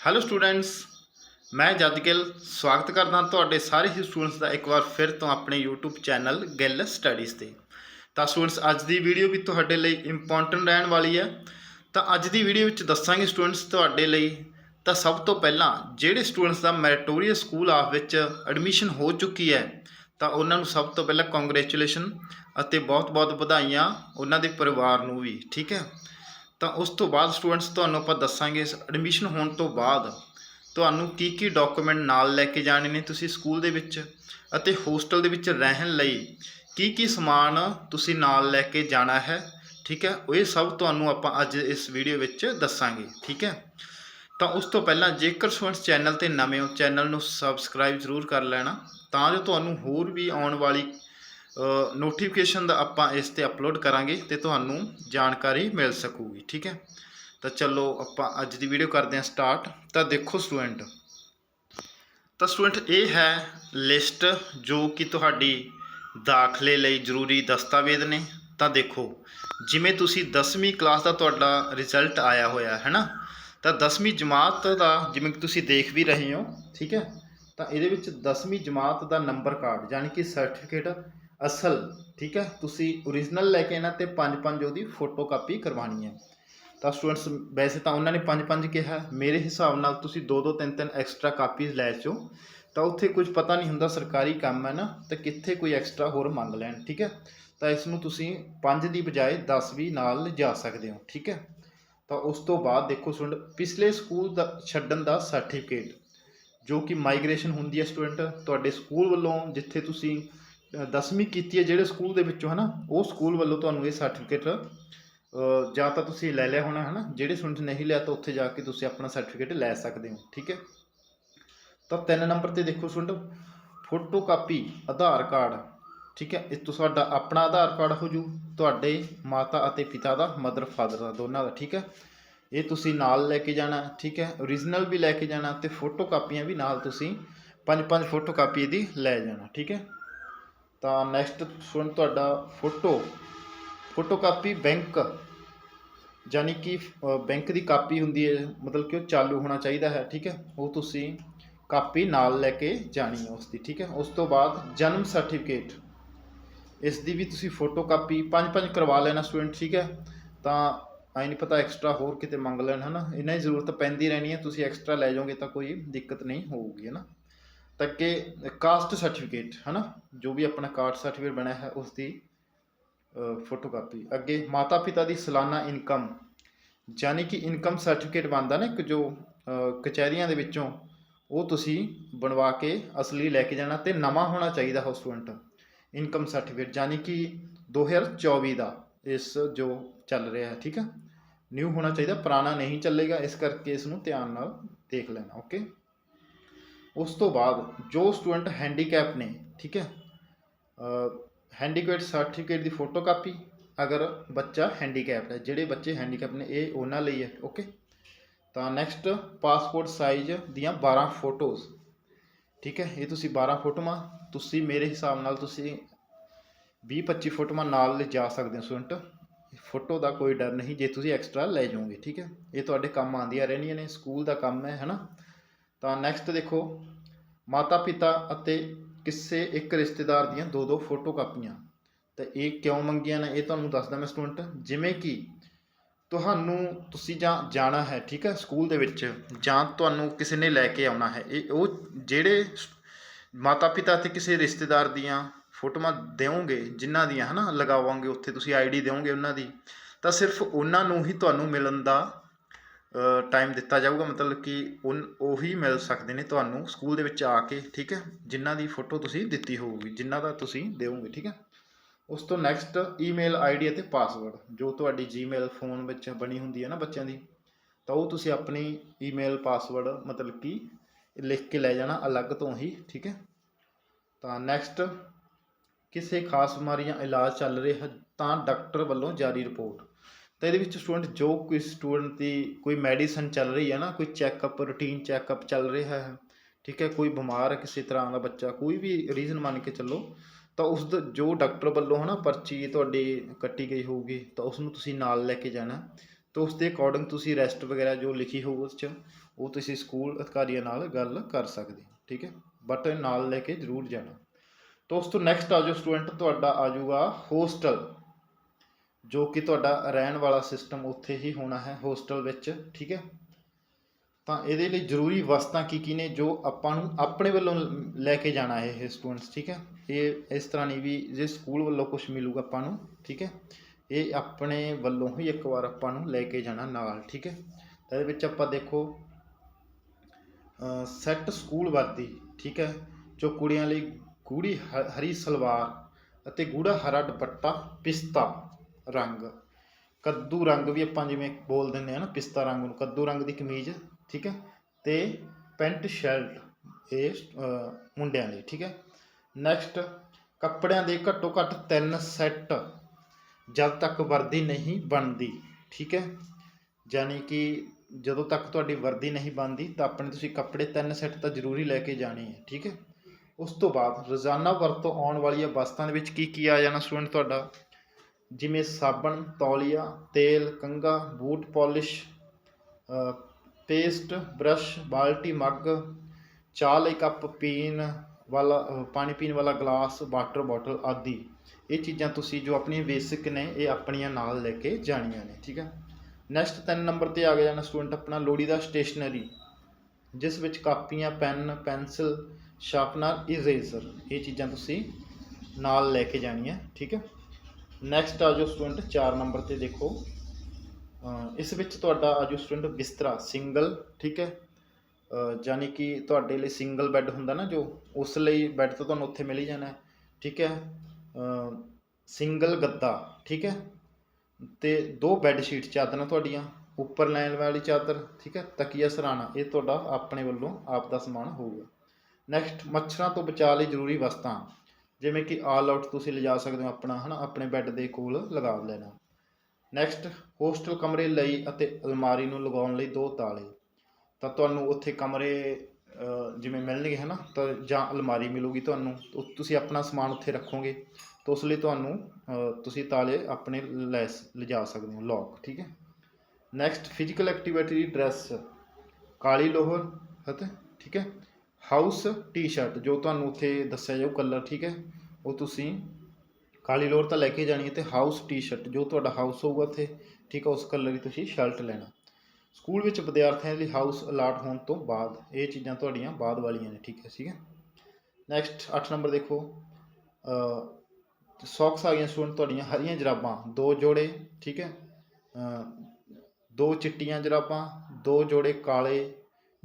Hello students ਮੈਂ ਜੱਜਕਿਲ ਸਵਾਗਤ ਕਰਦਾ ਤੁਹਾਡੇ ਸਾਰੇ ਹੀ ਸਟੂਡੈਂਟਸ ਦਾ ਇੱਕ ਵਾਰ ਫਿਰ ਤੋਂ ਆਪਣੇ YouTube ਚੈਨਲ ਗਿੱਲ ਸਟੱਡੀਜ਼ ਤੇ। ਤਾਂ ਸਟੂਡੈਂਟਸ ਅੱਜ ਦੀ ਵੀਡੀਓ ਵੀ ਤੁਹਾਡੇ ਲਈ ਇੰਪੋਰਟੈਂਟ ਰਹਿਣ ਵਾਲੀ ਹੈ। ਤਾਂ ਅੱਜ ਦੀ ਵੀਡੀਓ ਵਿੱਚ ਦੱਸਾਂਗੇ ਸਟੂਡੈਂਟਸ ਤੁਹਾਡੇ ਲਈ, ਤਾਂ ਸਭ ਤੋਂ ਪਹਿਲਾਂ ਜਿਹੜੇ ਸਟੂਡੈਂਟਸ ਦਾ ਮੈਰੀਟੋਰੀਅਸ ਸਕੂਲ ਆਫ ਵਿੱਚ ਐਡਮਿਸ਼ਨ ਹੋ ਚੁੱਕੀ ਹੈ, ਤਾਂ ਉਹਨਾਂ ਨੂੰ ਸਭ ਤੋਂ ਪਹਿਲਾਂ ਕੰਗ੍ਰੈਚੁਲੇਸ਼ਨ ਅਤੇ ਬਹੁਤ-ਬਹੁਤ ਵਧਾਈਆਂ ਉਹਨਾਂ ਦੇ ਪਰਿਵਾਰ ਨੂੰ ਵੀ, ਠੀਕ ਹੈ। ਤਾਂ ਉਸ ਤੋਂ ਬਾਅਦ ਸਟੂਡੈਂਟਸ, ਤੁਹਾਨੂੰ ਆਪਾਂ ਦੱਸਾਂਗੇ ਐਡਮਿਸ਼ਨ ਹੋਣ ਤੋਂ ਬਾਅਦ ਤੁਹਾਨੂੰ ਕੀ ਕੀ ਡਾਕੂਮੈਂਟ ਨਾਲ ਲੈ ਕੇ ਜਾਣੇ ਨੇ ਤੁਸੀਂ ਸਕੂਲ ਦੇ ਵਿੱਚ ਅਤੇ ਹੋਸਟਲ ਦੇ ਵਿੱਚ ਰਹਿਣ ਲਈ ਕੀ ਕੀ ਸਮਾਨ ਤੁਸੀਂ ਨਾਲ ਲੈ ਕੇ ਜਾਣਾ ਹੈ, ਠੀਕ ਹੈ? ਉਹ ਇਹ ਸਭ ਤੁਹਾਨੂੰ ਆਪਾਂ ਅੱਜ ਇਸ ਵੀਡੀਓ ਵਿੱਚ ਦੱਸਾਂਗੇ, ਠੀਕ ਹੈ? ਤਾਂ ਉਸ ਤੋਂ ਪਹਿਲਾਂ ਜੇਕਰ ਸਟੂਡੈਂਟਸ ਚੈਨਲ ਤੇ ਨਵੇਂ ਹੋ, ਚੈਨਲ ਨੂੰ ਸਬਸਕ੍ਰਾਈਬ ਜ਼ਰੂਰ ਕਰ ਲੈਣਾ ਤਾਂ ਜੋ ਤੁਹਾਨੂੰ ਹੋਰ ਵੀ ਆਉਣ ਵਾਲੀ ਨੋਟੀਫਿਕੇਸ਼ਨ ਦਾ ਆਪਾਂ ਇਸ ਤੇ ਅਪਲੋਡ ਕਰਾਂਗੇ ਤੇ ਤੁਹਾਨੂੰ ਜਾਣਕਾਰੀ ਮਿਲ ਸਕੂਗੀ, ਠੀਕ ਹੈ? ਤਾਂ ਚਲੋ ਆਪਾਂ ਅੱਜ ਦੀ ਵੀਡੀਓ ਕਰਦੇ ਹਾਂ ਸਟਾਰਟ ਤਾਂ ਦੇਖੋ ਸਟੂਡੈਂਟ ਤਾਂ ਸਟੂਡੈਂਟ ਇਹ ਹੈ ਲਿਸਟ ਜੋ ਕਿ ਤੁਹਾਡੀ ਦਾਖਲੇ ਲਈ ਜ਼ਰੂਰੀ ਦਸਤਾਵੇਜ਼ ਨੇ। ਤਾਂ ਦੇਖੋ, ਜਿਵੇਂ ਤੁਸੀਂ 10ਵੀਂ ਕਲਾਸ ਦਾ ਤੁਹਾਡਾ ਰਿਜ਼ਲਟ ਆਇਆ ਹੋਇਆ ਹੈ ਨਾ ਤਾਂ 10ਵੀਂ ਜਮਾਤ ਦਾ, ਜਿਵੇਂ ਕਿ ਤੁਸੀਂ ਦੇਖ ਵੀ ਰਹੇ ਹੋ, ਠੀਕ ਹੈ? ਤਾਂ ਇਹਦੇ ਵਿੱਚ 10ਵੀਂ ਜਮਾਤ ਦਾ ਨੰਬਰ ਕਾਰਡ ਯਾਨੀ ਕਿ ਸਰਟੀਫਿਕੇਟ ਅਸਲ, ਠੀਕ ਹੈ? ਤੁਸੀਂ ਓਰੀਜਨਲ ਲੈ ਕੇ ਆਣਾ ਤੇ ਪੰਜ ਪੰਜ ਉਹਦੀ ਫੋਟੋ ਕਾਪੀ ਕਰਵਾਉਣੀ ਹੈ। ਤਾਂ ਸਟੂਡੈਂਟਸ ਵੈਸੇ ਤਾਂ ਉਹਨਾਂ ਨੇ ਪੰਜ ਪੰਜ ਕਿਹਾ। ਮੇਰੇ ਹਿਸਾਬ ਨਾਲ ਤੁਸੀਂ ਦੋ ਦੋ ਤਿੰਨ ਤਿੰਨ ਐਕਸਟਰਾ ਕਾਪੀਜ਼ ਲੈ ਚੋ ਤਾਂ ਉੱਥੇ ਕੁਝ ਪਤਾ ਨਹੀਂ ਹੁੰਦਾ ਸਰਕਾਰੀ ਕੰਮ ਹੈ ਨਾ, ਤਾਂ ਕਿੱਥੇ ਕੋਈ ਐਕਸਟਰਾ ਹੋਰ ਮੰਗ ਲੈਣ, ਠੀਕ ਹੈ? ਤਾਂ ਇਸ ਨੂੰ ਤੁਸੀਂ ਪੰਜ ਦੀ ਬਜਾਏ 10 ਵੀ ਨਾਲ ਲਿਜਾ ਸਕਦੇ ਹੋ, ਠੀਕ ਹੈ? ਤਾਂ ਉਸ ਤੋਂ ਬਾਅਦ ਦੇਖੋ ਸਟੂਡੈਂਟ, ਪਿਛਲੇ ਸਕੂਲ ਦਾ ਛੱਡਣ ਦਾ ਸਰਟੀਫਿਕੇਟ ਜੋ ਕਿ ਮਾਈਗ੍ਰੇਸ਼ਨ ਹੁੰਦੀ ਹੈ ਸਟੂਡੈਂਟ, ਤੁਹਾਡੇ ਸਕੂਲ ਵੱਲੋਂ ਜਿੱਥੇ ਤੁਸੀਂ 10ਵੀਂ ਕੀਤੀ ਹੈ ਜਿਹੜੇ ਸਕੂਲ ਦੇ ਵਿੱਚੋਂ, ਹਨਾ? ਉਹ ਸਕੂਲ ਵੱਲੋਂ ਤੁਹਾਨੂੰ ਇਹ ਸਰਟੀਫਿਕੇਟ ਜਾਂ ਤਾਂ ਤੁਸੀਂ ਲੈ ਲਿਆ ਹੋਣਾ, ਹਨਾ? ਜਿਹੜੇ ਸਟੂਡੈਂਟ ਨਹੀਂ ਲਿਆ, ਤਾਂ ਉੱਥੇ ਜਾ ਕੇ ਤੁਸੀਂ ਆਪਣਾ ਸਰਟੀਫਿਕੇਟ ਲੈ ਸਕਦੇ ਹੋ, ਠੀਕ ਹੈ? ਤਾਂ ਤਿੰਨ ਨੰਬਰ ਤੇ ਦੇਖੋ student photo copy Aadhaar card, ਠੀਕ ਹੈ? ਇਹ ਤੁਹਾਡਾ ਆਪਣਾ ਆਧਾਰ ਕਾਰਡ ਹੋ ਜੂ, ਤੁਹਾਡੇ ਮਾਤਾ ਅਤੇ ਪਿਤਾ ਦਾ ਮਦਰ ਫਾਦਰ ਦਾ, ਦੋਨਾਂ ਦਾ, ਠੀਕ ਹੈ? ਇਹ ਤੁਸੀਂ ਨਾਲ ਲੈ ਕੇ ਜਾਣਾ, ਠੀਕ ਹੈ? ਓਰੀਜਨਲ ਵੀ ਲੈ ਕੇ ਜਾਣਾ ਤੇ ਫੋਟੋ ਕਾਪੀਆਂ ਵੀ ਨਾਲ ਤੁਸੀਂ ਪੰਜ ਪੰਜ ਫੋਟੋ ਕਾਪੀ ਇਹਦੀ ਲੈ ਜਾਣਾ, ਠੀਕ ਹੈ? ਤਾਂ ਨੈਕਸਟ ਸਟੂਡੈਂਟ ਤੁਹਾਡਾ ਫੋਟੋ ਫੋਟੋ ਕਾਪੀ ਬੈਂਕ ਯਾਨੀ ਕਿ ਬੈਂਕ ਦੀ ਕਾਪੀ ਹੁੰਦੀ ਹੈ, ਮਤਲਬ ਕਿ ਉਹ ਚਾਲੂ ਹੋਣਾ ਚਾਹੀਦਾ ਹੈ, ਠੀਕ ਹੈ? ਉਹ ਤੁਸੀਂ ਕਾਪੀ ਨਾਲ ਲੈ ਕੇ ਜਾਣੀ ਹੈ ਉਸ ਦੀ ਠੀਕ ਹੈ? ਉਸ ਤੋਂ ਬਾਅਦ ਜਨਮ ਸਰਟੀਫਿਕੇਟ ਇਸ ਦੀ ਵੀ ਤੁਸੀਂ ਫੋਟੋ ਕਾਪੀ ਪੰਜ ਪੰਜ ਕਰਵਾ ਲੈਣਾ ਸਟੂਡੈਂਟ ਠੀਕ ਹੈ? ਤਾਂ ਆਈ ਨਹੀਂ ਪਤਾ ਐਕਸਟਰਾ ਹੋਰ ਕਿਤੇ ਮੰਗ ਲੈਣ, ਹਨਾ? ਇਹਨਾਂ ਦੀ ਜ਼ਰੂਰਤ ਪੈਂਦੀ ਰਹਿਣੀ ਹੈ, ਤੁਸੀਂ ਐਕਸਟਰਾ ਲੈ ਜਾਓਗੇ ਤਾਂ ਕੋਈ ਦਿੱਕਤ ਨਹੀਂ ਹੋਊਗੀ ਹਨਾ ਤਾਂ ਕਿ ਕਾਸਟ ਸਰਟੀਫਿਕੇਟ, ਹਨਾ? ਜੋ ਵੀ ਆਪਣਾ ਕਾਸਟ ਸਰਟੀਫਿਕੇਟ ਬਣਿਆ ਹੈ ਉਸ ਦੀ ਫੋਟੋ ਕਾਪੀ ਅੱਗੇ ਮਾਤਾ ਪਿਤਾ ਦੀ ਸਾਲਾਨਾ ਇਨਕਮ। ਯਾਨੀ ਕਿ ਇਨਕਮ ਸਰਟੀਫਿਕੇਟ ਬਣਦਾ ਨਾ ਇੱਕ ਜੋ ਕਚਹਿਰੀਆਂ ਦੇ ਵਿੱਚੋਂ, ਉਹ ਤੁਸੀਂ ਬਣਵਾ ਕੇ ਅਸਲੀ ਲੈ ਕੇ ਜਾਣਾ ਤੇ ਨਵਾਂ ਹੋਣਾ ਚਾਹੀਦਾ ਹੋ ਸਟੂਡੈਂਟ ਇਨਕਮ ਸਰਟੀਫਿਕੇਟ, ਯਾਨੀ ਕਿ 2024 ਦਾ ਇਸ ਜੋ ਚੱਲ ਰਿਹਾ ਹੈ, ਠੀਕ ਹੈ? ਨਿਊ ਹੋਣਾ ਚਾਹੀਦਾ, ਪੁਰਾਣਾ ਨਹੀਂ ਚੱਲੇਗਾ, ਇਸ ਕਰਕੇ ਇਸ ਨੂੰ ਧਿਆਨ ਨਾਲ ਦੇਖ ਲੈਣਾ ਓਕੇ ਉਸ ਤੋਂ ਬਾਅਦ ਜੋ ਸਟੂਡੈਂਟ ਹੈਂਡੀਕੈਪ ਨੇ, ਠੀਕ ਹੈ ਹੈਂਡੀਕੈਪ ਸਰਟੀਫਿਕੇਟ ਦੀ ਫੋਟੋ ਕਾਪੀ ਅਗਰ ਬੱਚਾ ਹੈਂਡੀਕੈਪਡ ਹੈ, ਜਿਹੜੇ ਬੱਚੇ ਹੈਂਡੀਕੈਪ ਨੇ, ਇਹ ਉਹਨਾਂ ਲਈ ਹੈ ਓਕੇ ਤਾਂ ਨੈਕਸਟ ਪਾਸਪੋਰਟ ਸਾਈਜ਼ ਦੀਆਂ 12 ਫੋਟੋਜ਼ ਠੀਕ ਹੈ, ਇਹ ਤੁਸੀਂ 12 ਫੋਟੋਆਂ, ਤੁਸੀਂ ਮੇਰੇ ਹਿਸਾਬ ਨਾਲ ਤੁਸੀਂ 20 25 ਫੋਟੋਆਂ ਨਾਲ ਲਿਜਾ ਸਕਦੇ ਹੋ ਸਟੂਡੈਂਟ। ਫੋਟੋ ਦਾ ਕੋਈ ਡਰ ਨਹੀਂ, ਜੇ ਤੁਸੀਂ ਐਕਸਟਰਾ ਲੈ ਜਾਓਗੇ, ਠੀਕ ਹੈ, ਇਹ ਤੁਹਾਡੇ ਕੰਮ ਆਉਂਦੀਆਂ ਰਹਿਣੀਆਂ ਨੇ, ਸਕੂਲ ਦਾ ਕੰਮ ਹੈ, ਹਨਾ? ਤਾਂ ਨੈਕਸਟ ਦੇਖੋ, ਮਾਤਾ ਪਿਤਾ ਅਤੇ ਕਿਸੇ ਇੱਕ ਰਿਸ਼ਤੇਦਾਰ ਦੀਆਂ ਦੋ ਦੋ ਫੋਟੋ ਕਾਪੀਆਂ। ਤਾਂ ਇਹ ਕਿਉਂ ਮੰਗੀਆਂ ਨੇ, ਇਹ ਤੁਹਾਨੂੰ ਦੱਸਦਾ ਮੈਂ ਸਟੂਡੈਂਟ ਜਿਵੇਂ ਕਿ ਤੁਹਾਨੂੰ ਤੁਸੀਂ ਜਾਂ ਜਾਣਾ ਹੈ, ਠੀਕ ਹੈ ਸਕੂਲ ਦੇ ਵਿੱਚ ਜਾਂ ਤੁਹਾਨੂੰ ਕਿਸੇ ਨੇ ਲੈ ਕੇ ਆਉਣਾ ਹੈ, ਇਹ ਉਹ ਜਿਹੜੇ ਮਾਤਾ ਪਿਤਾ ਤੇ ਕਿਸੇ ਰਿਸ਼ਤੇਦਾਰ ਦੀਆਂ ਫੋਟੋਆਂ ਦਿਓਗੇ, ਜਿਨ੍ਹਾਂ ਦੀਆਂ ਹਨਾ, ਲਗਾਵਾਂਗੇ, ਉੱਥੇ ਤੁਸੀਂ ਆਈਡੀ ਦਿਓਗੇ ਉਹਨਾਂ ਦੀ, ਤਾਂ ਸਿਰਫ ਉਹਨਾਂ ਨੂੰ ਹੀ ਤੁਹਾਨੂੰ ਮਿਲਣ ਦਾ ਟਾਈਮ ਦਿੱਤਾ ਜਾਊਗਾ, ਮਤਲਬ ਕਿ ਉਹੀ ਮਿਲ ਸਕਦੇ ਨੇ ਤੁਹਾਨੂੰ ਸਕੂਲ ਦੇ ਵਿੱਚ ਆ ਕੇ, ਠੀਕ ਹੈ? ਜਿਨ੍ਹਾਂ ਦੀ ਫੋਟੋ ਤੁਸੀਂ ਦਿੱਤੀ ਹੋਊਗੀ, ਜਿਨ੍ਹਾਂ ਦਾ ਤੁਸੀਂ ਦਿਓਗੇ ਠੀਕ ਹੈ? ਉਸ ਤੋਂ ਨੈਕਸਟ ਈਮੇਲ ਆਈਡੀ ਅਤੇ ਪਾਸਵਰਡ ਜੋ ਤੁਹਾਡੀ ਜੀਮੇਲ ਫੋਨ ਵਿੱਚ ਬਣੀ ਹੁੰਦੀ ਹੈ ਨਾ ਬੱਚਿਆਂ ਦੀ, ਤਾਂ ਉਹ ਤੁਸੀਂ ਆਪਣੀ ਈਮੇਲ ਪਾਸਵਰਡ ਮਤਲਬ ਕਿ ਲਿਖ ਕੇ ਲੈ ਜਾਣਾ ਅਲੱਗ ਤੋਂ ਹੀ, ਠੀਕ ਹੈ? ਤਾਂ ਨੈਕਸਟ ਕਿਸੇ ਖਾਸ ਬਿਮਾਰੀ ਜਾਂ ਇਲਾਜ ਚੱਲ ਰਿਹਾ, ਤਾਂ ਡਾਕਟਰ ਵੱਲੋਂ ਜਾਰੀ ਰਿਪੋਰਟ ਤਾਂ ਇਹਦੇ ਵਿੱਚ ਸਟੂਡੈਂਟ ਜੋ ਕੋਈ ਸਟੂਡੈਂਟ ਦੀ ਕੋਈ ਮੈਡੀਸਨ ਚੱਲ ਰਹੀ ਹੈ ਨਾ, ਕੋਈ ਚੈੱਕਅਪ ਰੂਟੀਨ ਚੈੱਕਅਪ ਚੱਲ ਰਿਹਾ ਹੈ, ਠੀਕ ਹੈ, ਕੋਈ ਬਿਮਾਰ ਹੈ ਕਿਸੇ ਤਰ੍ਹਾਂ ਦਾ ਬੱਚਾ, ਕੋਈ ਵੀ ਰੀਜ਼ਨ ਮੰਨ ਕੇ ਚੱਲੋ, ਤਾਂ ਉਸ ਦਾ, ਜੋ ਡਾਕਟਰ ਵੱਲੋਂ ਹਨਾ ਪਰਚੀ ਤੁਹਾਡੀ ਕੱਟੀ ਗਈ ਹੋਊਗੀ, ਤਾਂ ਉਸ ਨੂੰ ਤੁਸੀਂ ਨਾਲ ਲੈ ਕੇ ਜਾਣਾ, ਤਾਂ ਉਸ ਦੇ ਅਕੋਰਡਿੰਗ ਤੁਸੀਂ ਰੈਸਟ ਵਗੈਰਾ ਜੋ ਲਿਖੀ ਹੋਊ ਉਸ 'ਚ, ਉਹ ਤੁਸੀਂ ਸਕੂਲ ਅਧਿਕਾਰੀਆਂ ਨਾਲ ਗੱਲ ਕਰ ਸਕਦੇ ਠੀਕ ਹੈ ਬਟ ਨਾਲ ਲੈ ਕੇ ਜ਼ਰੂਰ ਜਾਣਾ। ਤਾਂ ਉਸ ਤੋਂ ਨੈਕਸਟ ਆ ਜਾਓ ਸਟੂਡੈਂਟ, ਤੁਹਾਡਾ ਆ ਜਾਊਗਾ ਹੋਸਟਲ ਜੋ ਕਿ ਤੁਹਾਡਾ ਰਹਿਣ ਵਾਲਾ ਸਿਸਟਮ ਉੱਥੇ ਹੀ ਹੋਣਾ ਹੈ ਹੋਸਟਲ ਵਿੱਚ, ਠੀਕ ਹੈ? ਤਾਂ ਇਹਦੇ ਲਈ ਜ਼ਰੂਰੀ ਵਸਤਾਂ ਕੀ ਕੀ ਨੇ, ਜੋ ਆਪਾਂ ਨੂੰ ਆਪਣੇ ਵੱਲੋਂ ਲੈ ਕੇ ਜਾਣਾ ਹੈ ਇਹ ਸਟੂਡੈਂਟਸ ਠੀਕ ਹੈ? ਇਹ ਇਸ ਤਰ੍ਹਾਂ ਨਹੀਂ ਵੀ ਜੇ ਸਕੂਲ ਵੱਲੋਂ ਕੁਝ ਮਿਲੂਗਾ ਆਪਾਂ ਨੂੰ, ਠੀਕ ਹੈ? ਇਹ ਆਪਣੇ ਵੱਲੋਂ ਹੀ ਇੱਕ ਵਾਰ ਆਪਾਂ ਨੂੰ ਲੈ ਕੇ ਜਾਣਾ ਨਾਲ, ਠੀਕ ਹੈ? ਤਾਂ ਇਹਦੇ ਵਿੱਚ ਆਪਾਂ ਦੇਖੋ ਸੈੱਟ ਸਕੂਲ ਵਰਦੀ ਠੀਕ ਹੈ? ਜੋ ਕੁੜੀਆਂ ਲਈ ਗੂੜੀ ਹ- ਹਰੀ ਸਲਵਾਰ ਅਤੇ ਗੂੜਾ ਹਰਾ ਦੁਪੱਟਾ, ਪਿਸਤਾ ਰੰਗ। ਕੱਦੂ ਰੰਗ ਵੀ ਆਪਾਂ ਜਿਵੇਂ ਬੋਲ ਦਿੰਦੇ ਆ ਨਾ, ਪਿਸਤਾ ਰੰਗ ਨੂੰ, ਕੱਦੂ ਰੰਗ ਦੀ ਕਮੀਜ਼, ਠੀਕ ਹੈ? ਤੇ ਪੈਂਟ ਸ਼ਰਟ ਇਹ ਮੁੰਡਿਆਂ ਲਈ ਠੀਕ ਹੈ? ਨੈਕਸਟ ਕੱਪੜਿਆਂ ਦੇ ਘੱਟੋ ਘੱਟ ਤਿੰਨ ਸੈੱਟ ਜਦ ਤੱਕ ਵਰਦੀ ਨਹੀਂ ਬਣਦੀ, ਠੀਕ ਹੈ? ਯਾਨੀ ਕਿ ਜਦੋਂ ਤੱਕ ਤੁਹਾਡੀ ਵਰਦੀ ਨਹੀਂ ਬਣਦੀ, ਤਾਂ ਆਪਣੇ ਤੁਸੀਂ ਕੱਪੜੇ ਤਿੰਨ ਸੈੱਟ ਤਾਂ ਜ਼ਰੂਰੀ ਲੈ ਕੇ ਜਾਣੇ ਹੈ, ਠੀਕ ਹੈ? ਉਸ ਤੋਂ ਬਾਅਦ ਰੋਜ਼ਾਨਾ ਵਰਤੋਂ ਆਉਣ ਵਾਲੀਆਂ ਵਸਤਾਂ ਦੇ ਵਿੱਚ ਕੀ ਕੀ ਆ ਜਾਣਾ ਸਟੂਡੈਂਟ ਤੁਹਾਡਾ? ਜਿਵੇਂ ਸਾਬਣ, ਤੌਲੀਆ, ਤੇਲ, ਕੰਘਾ, ਬੂਟ ਪਾਲਿਸ਼ ਪੇਸਟ, ਬ੍ਰਸ਼, ਬਾਲਟੀ, ਮੱਗ, ਚਾਹ ਲਈ ਕੱਪ, ਪੀਣ ਵਾਲਾ ਪਾਣੀ ਪੀਣ ਵਾਲਾ ਗਲਾਸ, ਵਾਟਰ ਬੋਟਲ ਆਦਿ। ਇਹ ਚੀਜ਼ਾਂ ਤੁਸੀਂ ਜੋ ਆਪਣੀਆਂ ਬੇਸਿਕ ਨੇ, ਇਹ ਆਪਣੀਆਂ ਨਾਲ ਲੈ ਕੇ ਜਾਣੀਆਂ ਨੇ, ਠੀਕ ਹੈ ਨੈਕਸਟ ਤਿੰਨ ਨੰਬਰ ਤੇ ਆ ਗਿਆ ਜਾਣਾ ਸਟੂਡੈਂਟ ਆਪਣਾ ਲੋੜੀ ਦਾ ਸਟੇਸ਼ਨਰੀ ਜਿਸ ਵਿੱਚ ਕਾਪੀਆਂ, ਪੈਨ, ਪੈਨਸਿਲ ਸ਼ਾਰਪਨਰ ਇਰੇਜ਼ਰ ਇਹ ਚੀਜ਼ਾਂ ਤੁਸੀਂ ਨਾਲ ਲੈ ਕੇ ਜਾਣੀਆਂ, ਠੀਕ ਹੈ ਨੈਕਸਟ ਆ ਜੋ ਸਟੂਡੈਂਟ 4 ਨੰਬਰ ਤੇ ਦੇਖੋ। ਇਸ ਵਿੱਚ ਤੁਹਾਡਾ ਆ ਜੋ ਸਟੂਡੈਂਟ ਬਿਸਤਰਾ ਸਿੰਗਲ ਠੀਕ ਹੈ? ਅ, ਯਾਨੀ ਕਿ ਤੁਹਾਡੇ ਲਈ ਸਿੰਗਲ ਬੈੱਡ ਹੁੰਦਾ ਨਾ ਜੋ ਉਸ ਲਈ ਬੈੱਡ ਤਾਂ ਤੁਹਾਨੂੰ ਉੱਥੇ ਮਿਲ ਹੀ ਜਾਣਾ ਠੀਕ ਹੈ? ਸਿੰਗਲ ਗੱਦਾ ਠੀਕ ਹੈ? ਤੇ ਦੋ ਬੈੱਡ ਸ਼ੀਟ ਚਾਦਰਾਂ ਤੁਹਾਡੀਆਂ ਉੱਪਰ ਲੈਣ ਵਾਲੀ ਚਾਦਰ ਠੀਕ ਹੈ? ਤਕੀਆ ਸਰਾਣਾ ਇਹ ਤੁਹਾਡਾ ਆਪਣੇ ਵੱਲੋਂ ਆਪ ਦਾ ਸਮਾਨ ਹੋਊਗਾ। ਨੈਕਸਟ ਮੱਛਰਾਂ ਤੋਂ ਬਚਾਅ ਲਈ ਜ਼ਰੂਰੀ ਵਸਤਾਂ। ਜਿਵੇਂ ਕਿ ਆਲ ਆਊਟ ਤੁਸੀਂ ਲਿਜਾ ਸਕਦੇ ਹੋ ਆਪਣਾ, ਹਨਾ, ਆਪਣੇ ਬੈੱਡ ਦੇ ਕੋਲ ਲਗਾ ਲੈਣਾ। ਨੈਕਸਟ ਹੋਸਟਲ ਕਮਰੇ ਲਈ ਅਤੇ ਅਲਮਾਰੀ ਨੂੰ ਲਗਾਉਣ ਲਈ ਦੋ ਤਾਲੇ। ਤਾਂ ਤੁਹਾਨੂੰ ਉੱਥੇ ਕਮਰੇ ਜਿਵੇਂ ਮਿਲਣਗੇ, ਹਨਾ, ਤਾਂ ਜਾਂ ਅਲਮਾਰੀ ਮਿਲੂਗੀ ਤੁਹਾਨੂੰ ਤੁਸੀਂ ਆਪਣਾ ਸਮਾਨ ਉੱਥੇ ਰੱਖੋਗੇ। ਤਾਂ ਉਸ ਲਈ ਤੁਹਾਨੂੰ ਤੁਸੀਂ ਤਾਲੇ ਆਪਣੇ ਲੈ ਲਿਜਾ ਸਕਦੇ ਹੋ ਲੌਕ ਠੀਕ ਹੈ। ਨੈਕਸਟ ਫਿਜ਼ੀਕਲ ਐਕਟੀਵਿਟੀ ਦੀ ਡਰੈਸ ਕਾਲੀ ਲੋਹਰ, ਅਤੇ, ਠੀਕ ਹੈ। ਹਾਊਸ ਟੀ-ਸ਼ਰਟ, ਜੋ ਤੁਹਾਨੂੰ ਉੱਥੇ ਦੱਸਿਆ ਜਾਊ ਕਲਰ ਠੀਕ ਹੈ? ਉਹ ਤੁਸੀਂ ਕਾਲੀ ਲੋਰ ਤਾਂ ਲੈ ਕੇ ਜਾਣੀ ਹੈ ਤੇ ਹਾਊਸ ਟੀ-ਸ਼ਰਟ, ਜੋ ਤੁਹਾਡਾ ਹਾਊਸ ਹੋਊਗਾ ਉੱਥੇ, ਠੀਕ ਹੈ, ਉਸ ਕਲਰ ਦੀ ਤੁਸੀਂ ਸ਼ਰਟ ਲੈਣਾ। ਸਕੂਲ ਵਿੱਚ ਵਿਦਿਆਰਥੀਆਂ ਲਈ ਹਾਊਸ ਅਲਾਟ ਹੋਣ ਤੋਂ ਬਾਅਦ, ਇਹ ਚੀਜ਼ਾਂ ਤੁਹਾਡੀਆਂ ਬਾਅਦ ਵਾਲੀਆਂ ਨੇ, ਠੀਕ ਹੈ ਠੀਕ ਹੈ? ਨੈਕਸਟ 8 ਨੰਬਰ ਦੇਖੋ। ਸੌਕਸ ਆ ਗਈਆਂ ਸਟੂਡੈਂਟ ਤੁਹਾਡੀਆਂ ਹਰੀਆਂ ਜਰਾਬਾਂ, ਦੋ ਜੋੜੇ, ਠੀਕ ਹੈ? ਦੋ ਚਿੱਟੀਆਂ ਜਰਾਬਾਂ, ਦੋ ਜੋੜੇ ਕਾਲੇ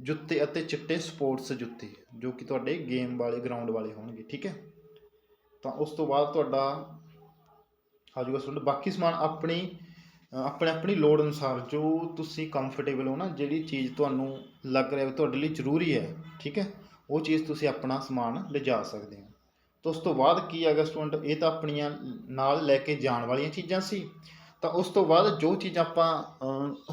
ਜੁੱਤੇ ਅਤੇ ਚਿੱਟੇ ਸਪੋਰਟਸ ਜੁੱਤੇ, ਜੋ ਕਿ ਤੁਹਾਡੇ ਗੇਮ ਵਾਲੇ, ਗਰਾਊਂਡ ਵਾਲੇ ਹੋਣਗੇ, ਠੀਕ ਹੈ? ਤਾਂ ਉਸ ਤੋਂ ਬਾਅਦ ਤੁਹਾਡਾ ਆ ਜਾਊਗਾ ਸਟੂਡੈਂਟ ਬਾਕੀ ਸਮਾਨ ਆਪਣੀ, ਆਪਣੇ ਆਪਣੀ ਲੋੜ ਅਨੁਸਾਰ, ਜੋ ਤੁਸੀਂ ਕੰਫਰਟੇਬਲ ਹੋ ਨਾ, ਜਿਹੜੀ ਚੀਜ਼ ਤੁਹਾਨੂੰ ਲੱਗ ਰਿਹਾ, ਤੁਹਾਡੇ ਲਈ ਜ਼ਰੂਰੀ ਹੈ, ਠੀਕ ਹੈ? ਉਹ ਚੀਜ਼ ਤੁਸੀਂ ਆਪਣਾ ਸਮਾਨ ਲਿਜਾ ਸਕਦੇ ਹੋ। ਤਾਂ ਉਸ ਤੋਂ ਬਾਅਦ ਕੀ ਹੈਗਾ ਸਟੂਡੈਂਟ? ਇਹ ਤਾਂ ਆਪਣੀਆਂ ਨਾਲ ਲੈ ਕੇ ਜਾਣ ਵਾਲੀਆਂ ਚੀਜ਼ਾਂ ਸੀ। ਤਾਂ ਉਸ ਤੋਂ ਬਾਅਦ ਜੋ ਚੀਜ਼ਾਂ ਆਪਾਂ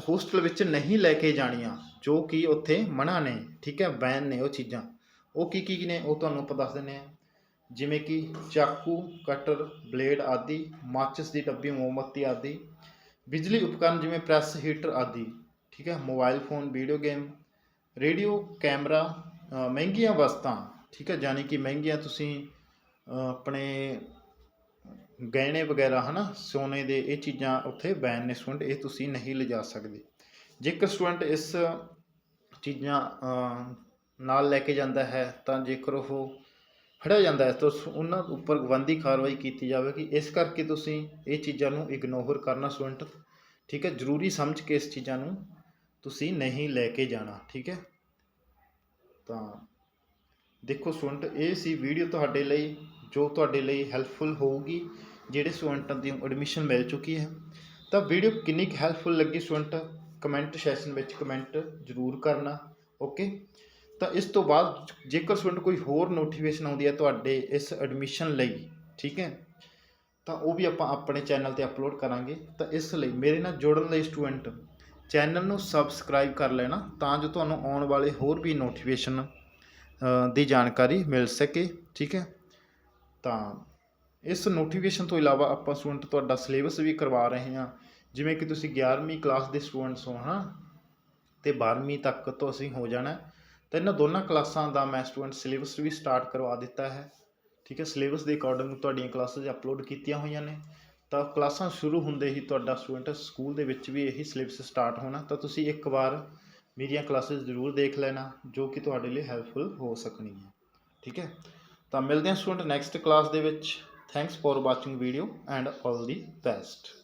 ਹੋਸਟਲ ਵਿੱਚ ਨਹੀਂ ਲੈ ਕੇ ਜਾਣੀਆਂ, ਜੋ ਕਿ ਉੱਥੇ ਮਨਾ ਨੇ, ਠੀਕ ਹੈ ਬੈਨ ਨੇ ਉਹ ਚੀਜ਼ਾਂ, ਉਹ ਕੀ ਕੀ ਨੇ, ਉਹ ਤੁਹਾਨੂੰ ਆਪਾਂ ਦੱਸ ਦਿੰਦੇ ਆ ਜਿਵੇਂ ਕਿ ਚਾਕੂ, ਕਟਰ, ਬਲੇਡ ਆਦਿ, ਮਾਚਿਸ ਦੀ ਡੱਬੀ ਮੋਮਬੱਤੀ ਆਦਿ, ਬਿਜਲੀ ਉਪਕਰਨ ਜਿਵੇਂ ਪ੍ਰੈਸ, ਹੀਟਰ ਆਦਿ, ਠੀਕ ਹੈ, mobile phone, video game, radio, camera ਮਹਿੰਗੀਆਂ ਵਸਤਾਂ, ਠੀਕ ਹੈ ਯਾਨੀ ਕਿ ਮਹਿੰਗੀਆਂ ਤੁਸੀਂ ਆਪਣੇ ਗਹਿਣੇ ਵਗੈਰਾ, ਹਨਾ, ਸੋਨੇ ਦੇ ਇਹ ਚੀਜ਼ਾਂ ਉੱਥੇ ਬੈਨ ਨੇ ਸਟੂਡੈਂਟ, ਇਹ ਤੁਸੀਂ ਨਹੀਂ ਲਿਜਾ ਸਕਦੇ। ਜੇਕਰ ਸਟੂਡੈਂਟ ਇਸ ਚੀਜ਼ਾਂ ਨਾਲ ਲੈ ਕੇ ਜਾਂਦਾ ਹੈ, ਤਾਂ ਜੇਕਰ ਉਹ ਫੜਿਆ ਜਾਂਦਾ ਹੈ, ਤਾਂ ਉਹਨਾਂ ਉੱਪਰ ਬੰਦੀ ਕਾਰਵਾਈ ਕੀਤੀ ਜਾਵੇਗੀ ਇਸ ਕਰਕੇ ਤੁਸੀਂ ਇਹ ਚੀਜ਼ਾਂ ਨੂੰ ਇਗਨੋਰ ਕਰਨਾ ਸਟੂਡੈਂਟ। ਠੀਕ ਹੈ, ਜ਼ਰੂਰੀ ਸਮਝ ਕੇ ਇਸ ਚੀਜ਼ਾਂ ਨੂੰ ਤੁਸੀਂ ਨਹੀਂ ਲੈ ਕੇ ਜਾਣਾ, ਠੀਕ ਹੈ। ਤਾਂ ਦੇਖੋ ਸਟੂਡੈਂਟ, ਇਹ ਸੀ ਵੀਡੀਓ ਤੁਹਾਡੇ ਲਈ। ਜੋ ਤੁਹਾਡੇ ਲਈ ਹੈਲਪਫੁਲ ਹੋਊਗੀ, ਜਿਹੜੇ ਸਟੂਡੈਂਟਾਂ ਦੀ ਐਡਮਿਸ਼ਨ ਮਿਲ ਚੁੱਕੀ ਹੈ, ਤਾਂ ਵੀਡੀਓ ਕਿੰਨੀ ਕੁ ਹੈਲਪਫੁਲ ਲੱਗੀ ਸਟੂਡੈਂਟ ਕਮੈਂਟ ਸੈਸ਼ਨ ਵਿੱਚ ਕਮੈਂਟ ਜ਼ਰੂਰ ਕਰਨਾ ਓਕੇ ਤਾਂ ਇਸ ਤੋਂ ਬਾਅਦ ਜੇਕਰ ਸਟੂਡੈਂਟ ਕੋਈ ਹੋਰ ਨੋਟੀਫਿਕੇਸ਼ਨ ਆਉਂਦੀ ਹੈ ਤੁਹਾਡੇ ਇਸ ਐਡਮਿਸ਼ਨ ਲਈ, ਠੀਕ ਹੈ? ਤਾਂ ਉਹ ਵੀ ਆਪਾਂ ਆਪਣੇ ਚੈਨਲ ਤੇ ਅਪਲੋਡ ਕਰਾਂਗੇ, ਤਾਂ ਇਸ ਲਈ ਮੇਰੇ ਨਾਲ ਜੁੜਨ ਲਈ ਸਟੂਡੈਂਟ ਚੈਨਲ ਨੂੰ ਸਬਸਕ੍ਰਾਈਬ ਕਰ ਲੈਣਾ, ਤਾਂ ਜੋ ਤੁਹਾਨੂੰ ਆਉਣ ਵਾਲੇ ਹੋਰ ਵੀ ਨੋਟੀਫਿਕੇਸ਼ਨ ਦੀ ਜਾਣਕਾਰੀ ਮਿਲ ਸਕੇ, ਠੀਕ ਹੈ? ਤਾਂ ਇਸ ਨੋਟੀਫਿਕੇਸ਼ਨ ਤੋਂ ਇਲਾਵਾ ਆਪਾਂ ਸਟੂਡੈਂਟ ਤੁਹਾਡਾ ਸਿਲੇਬਸ ਵੀ ਕਰਵਾ ਰਹੇ ਹਾਂ। ਜਿਵੇਂ ਕਿ ਤੁਸੀਂ 11ਵੀਂ ਕਲਾਸ ਦੇ ਸਟੂਡੈਂਟਸ ਹੋ, ਹਨਾ? ਤੇ 12ਵੀਂ ਤੱਕ ਤੋਂ ਅਸੀਂ ਹੋ ਜਾਣਾ ਤਾਂ ਇਹਨਾਂ ਦੋਨਾਂ ਕਲਾਸਾਂ ਦਾ ਮੈਂ ਸਟੂਡੈਂਟ ਸਿਲੇਬਸ ਵੀ ਸਟਾਰਟ ਕਰਵਾ ਦਿੱਤਾ ਹੈ। ਠੀਕ ਹੈ ਸਿਲੇਬਸ ਦੇ ਅਕੋਰਡਿੰਗ ਤੁਹਾਡੀਆਂ ਕਲਾਸਿਸ ਅਪਲੋਡ ਕੀਤੀਆਂ ਹੋਈਆਂ ਨੇ। ਤਾਂ ਕਲਾਸਾਂ ਸ਼ੁਰੂ ਹੁੰਦੇ ਹੀ ਤੁਹਾਡਾ ਸਟੂਡੈਂਟ ਸਕੂਲ ਦੇ ਵਿੱਚ ਵੀ ਇਹੀ ਸਿਲੇਬਸ ਸਟਾਰਟ ਹੋਣਾ। ਤਾਂ ਤੁਸੀਂ ਇੱਕ ਵਾਰ ਮੇਰੀਆਂ ਕਲਾਸਿਸ ਜ਼ਰੂਰ ਦੇਖ ਲੈਣਾ, ਜੋ ਕਿ ਤੁਹਾਡੇ ਲਈ ਹੈਲਪਫੁਲ ਹੋ ਸਕਣਗੀਆਂ। ਠੀਕ ਹੈ? ਤਾਂ ਮਿਲਦੇ ਹਾਂ ਸਟੂਡੈਂਟ ਨੈਕਸਟ ਕਲਾਸ ਦੇ ਵਿੱਚ। Thanks for watching video and all the best